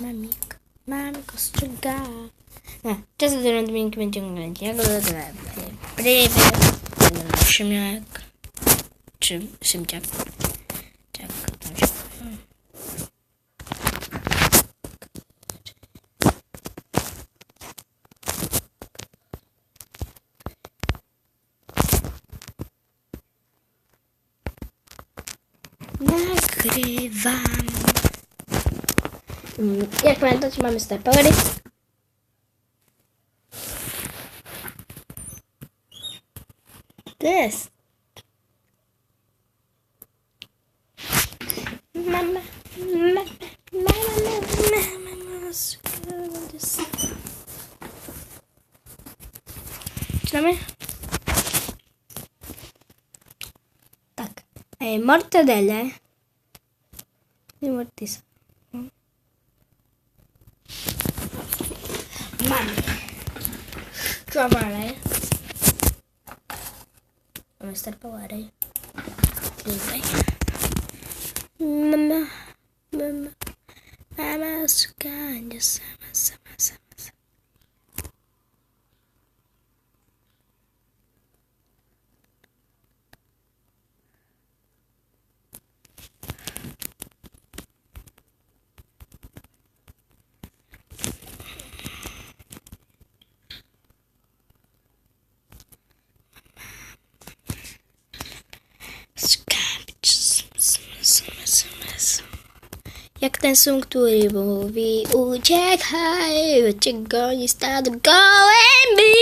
Mamik, mamiko strzyga. No, czas do randminki będziemy oglądać. Ja go dodałem. Prywy, Szymiak, czy Szymciak. Tak, tam się powiem. Nagrywam. Mm, Jak pamiętacie, mamy. To jest. Mama, mama, mama, mama, mama, Zaczynamy? Tak. E, mortadelle. I mortisa. Mamy. Strawberry. Mamy Star Powery. Tutaj. Mama, mama, mama, skania, jak ten sum, który mówi Uciekaj, bo cię goni stado gołębi.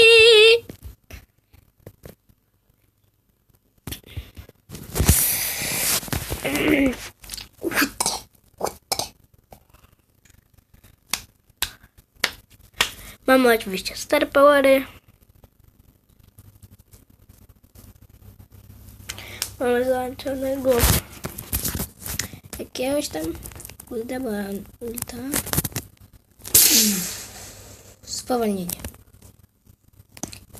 Mamy oczywiście Star Powery. Mamy załączonego jakiegoś tam ulta, bo ulta. Spowolnienie.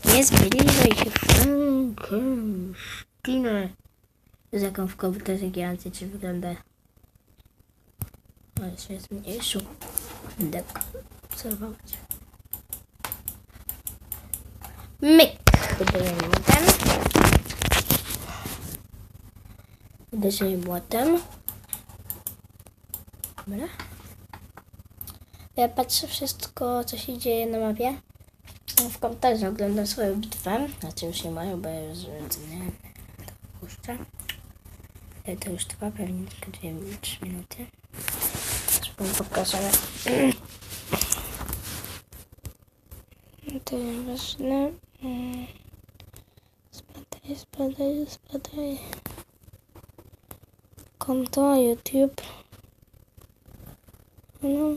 Nie zbliżaj się Frankenstein. Z jaką w komputerze gigancie czy wygląda. Jeszcze jest mniejszy. Dek. Obserwować. Myk. Budujemy ten. Uderzenie młotem. Dobra. Ja patrzę wszystko, co się dzieje na mapie. W komputerze oglądam swoją bitwę. Znaczy już nie mają, bo ja już nie puszczę. Ale to już trwa pewnie tylko 2-3 minuty. Zresztą pokażę. To jest ważne. Mm. Spadaj, spadaj, spadaj. Konto YouTube. No.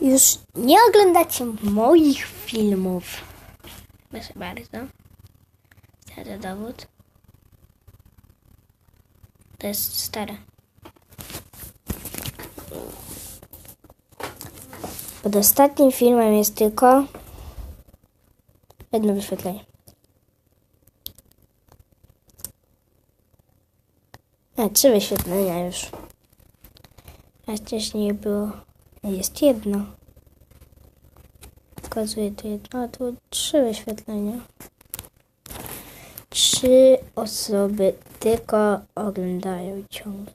Już nie oglądacie moich filmów. Proszę bardzo. Stary dowód. To jest stare. Pod ostatnim filmem jest tylko jedno wyświetlenie. A, trzy wyświetlenia już. A wcześniej było... Jest jedno. Pokazuję tu jedno, a tu trzy wyświetlenia. Trzy osoby tylko oglądają ciągle.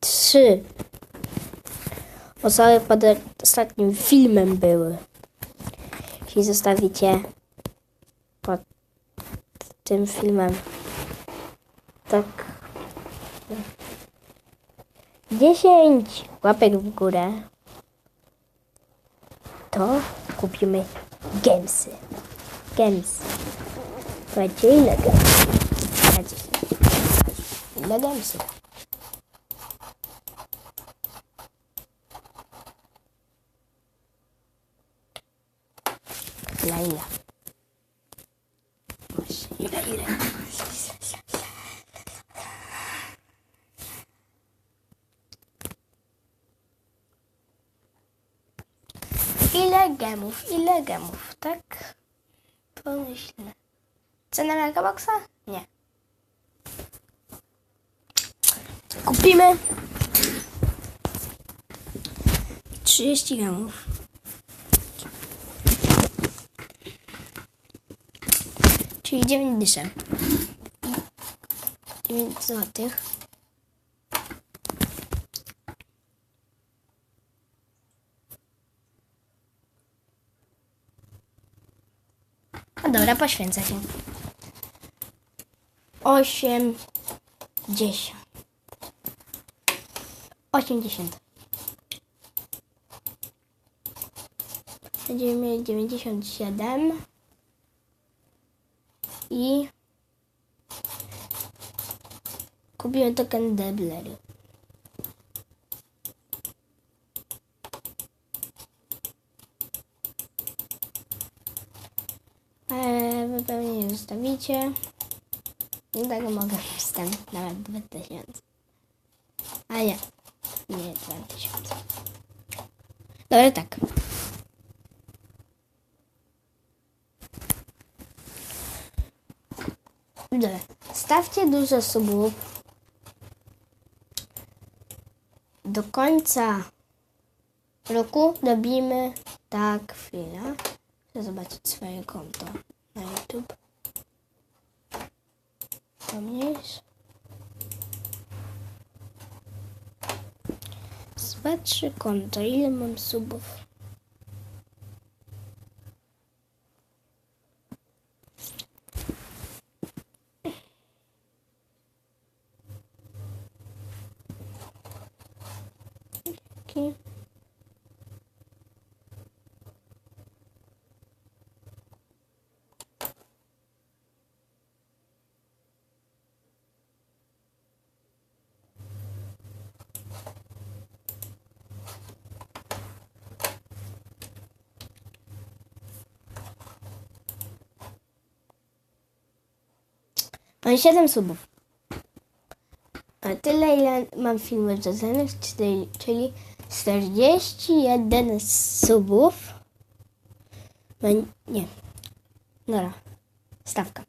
Trzy osoby pod ostatnim filmem były. Jeśli zostawicie pod tym filmem tak 10 łapek w górę, to kupimy gemsy. Gemsy. Słuchajcie, ile gemsy? Słuchajcie, ile gemsy? Ile, ile? Właśnie, Ile, ile? Ile gemów? Ile gemów? Tak? Pomyślę. Cena Megaboxa? Nie. Kupimy 30 gramów. Czyli 9 dyszek. 9 złotych. No dobra, poświęcę się. 8, 10. 80. Będziemy mieli 97 i kupiłem token Deblery. Pewnie nie zostawicie. Tak mogę wstawić nawet 2000. A nie, nie 2000. Dobra, tak. Dobra. Stawcie dużo subów. Do końca roku dobimy tak chwilę. Chcę zobaczyć swoje konto na YouTube. Pomniejsz. Zobaczmy konto. Ile mam subów? Taki. Mam 7 subów. A tyle, ile mam filmów dodanych, czyli, czyli 41 subów. No nie. Dobra. Stawka.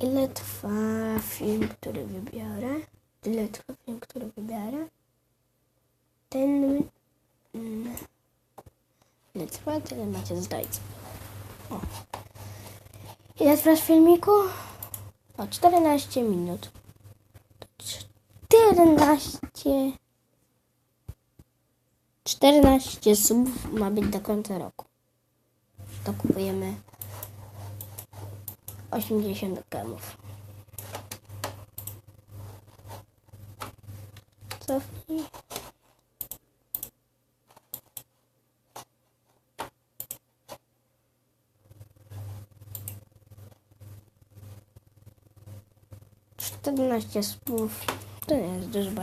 Ile trwa film, który wybiorę? Trwa film, który wybiorę? Ten... mm, Ile trwa? Tyle macie zdać. O. Ile trwa filmiku? O, 14 minut. To 14... 14 subów ma być do końca roku. To kupujemy 80 gemów. Cofnij. Czternaście słów. To nie jest dużo, bo